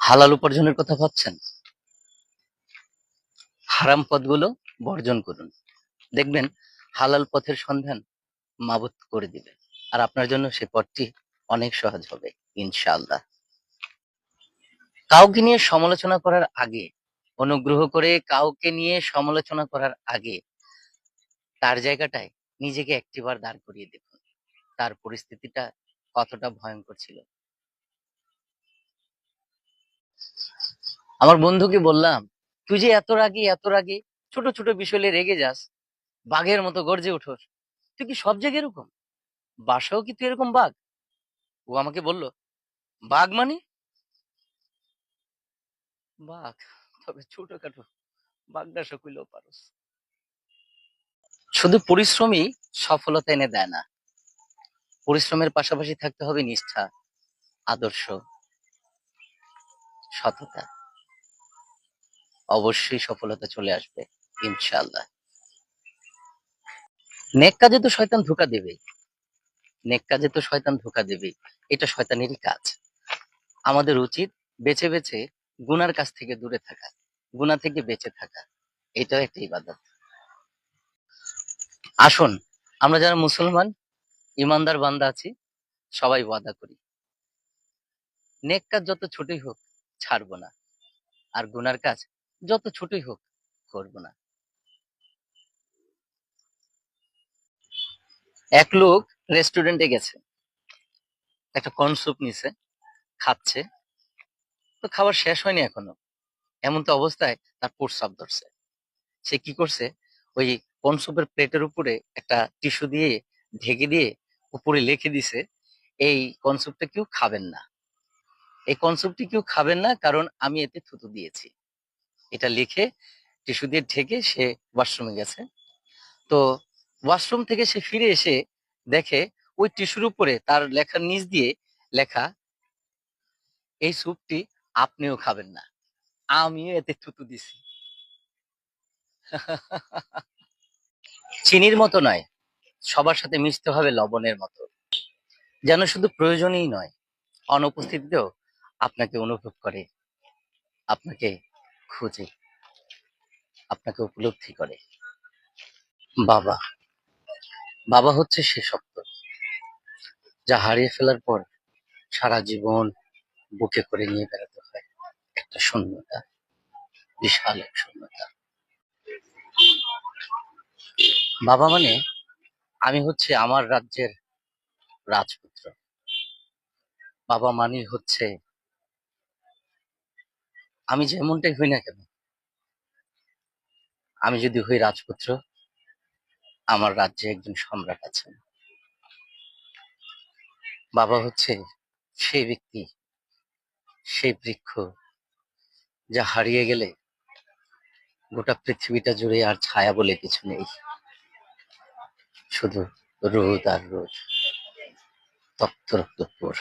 হালাল উপার্জনের কথা ভাবছেন? হারাম পথগুলো বর্জন করুন। দেখবেন হালাল পথের সন্ধান মাবুত করে দিবে। আর আপনার জন্য সে পথটি অনেক সহজ হবে, ইনশাআল্লাহ। কাউকে নিয়ে সমালোচনা করার আগে, অনুগ্রহ করে কাউকে নিয়ে সমালোচনা করার আগে তার জায়গাটায় নিজেকে একটিবার দাঁড় করিয়ে দেখুন। তার পরিস্থিতিটা কতটা ভয়ঙ্কর ছিল। আমার বন্ধুকে বললাম, তুই যে এত রাগি এত রাগি, ছোট ছোট বিষয়ে রেগে যাস, বাঘের মতো গর্জে উঠোস তুই কি সব জায়গায় এরকম? বাসাও কি তুই এরকম বাঘ? ও আমাকে বলল, বাঘ মানে? বাঘ? তবে ছোটখাটো বাঘটা সকইলেও পারস। শুধু পরিশ্রমই সফলতা এনে দেয় না। পরিশ্রমের পাশাপাশি থাকতে হবে নিষ্ঠা, আদর্শ, সততা। অবশ্যই সফলতা চলে আসবে, ইনশাআল্লাহ। নেক কাজে তো শয়তান ধোকা দেবেই। নেক কাজে তো শয়তান ধোকা দেবেই। এটা শয়তানেরই কাজ। আমাদের উচিত বেছে বেছে গুনার কাছ থেকে দূরে থাকা গুনাহ থেকে বেঁচে থাকা। এটাও একটা ইবাদত। আসুন, আমরা যারা মুসলমান, ইমানদার বান্দা আছি, সবাই ওয়াদা করি। নেক কাজ যত ছোটই হোক, ছাড়বো না। আর গুনার কাজ যত ছোটই হোক করব না। এক লোক রেস্টুরেন্টে গেছে। একটা কর্ন স্যুপ নিছে, খাচ্ছে। তো খাবার শেষ হয়নি এখনও। এমন তো অবস্থায় তার প্রস্রাব ধরছে। সে কি করছে? ওই কর্ন স্যুপের প্লেটের উপরে একটা টিস্যু দিয়ে ঢেকে দিয়ে উপরে লিখে দিছে, এই কনসুপটা কেউ খাবেন না। এই কনসুপটি কেউ খাবেন না কারণ আমি এতে থুতু দিয়েছি। এটা লিখে টিস্যু দিয়ে ঢেকে সে ওয়াশরুমে গেছে। তো ওয়াশরুম থেকে সে ফিরে এসে দেখে ওই টিস্যুর উপরে তার লেখার নিচ দিয়ে লেখা, এই স্যুপটি আপনিও খাবেন না, আমিও এতে থুতু দিছি। চিনির মতো নয়, সবার সাথে মিশতে হবে লবণের মতো। যেন শুধু প্রয়োজনই নয়, অনুপস্থিতিতেও আপনাকে অনুভব করে, আপনাকে খুঁজে। আপনাকে উপলব্ধি করে। বাবা। বাবা হচ্ছে সে শব্দ যা হারিয়ে ফেলার পর সারা জীবন বুকে করে নিয়ে বেড়াতে হয়। একটা শূন্যতা, বিশাল এক শূন্যতা। বাবা মানে আমি হচ্ছে আমার রাজ্যের রাজপুত্র। বাবা মানে হচ্ছে আমি যেমনটাই হই না কেন, আমি যদি হই রাজপুত্র, আমার রাজ্যে একজন সম্রাট আছেন। বাবা হচ্ছে সেই ব্যক্তি, সেই বৃক্ষ, যা হারিয়ে গেলে গোটা পৃথিবীটা জুড়ে আর ছায়া বলে কিছু নেই। শুধু রোদ আর রোদ, তপ্ত রক্তপুর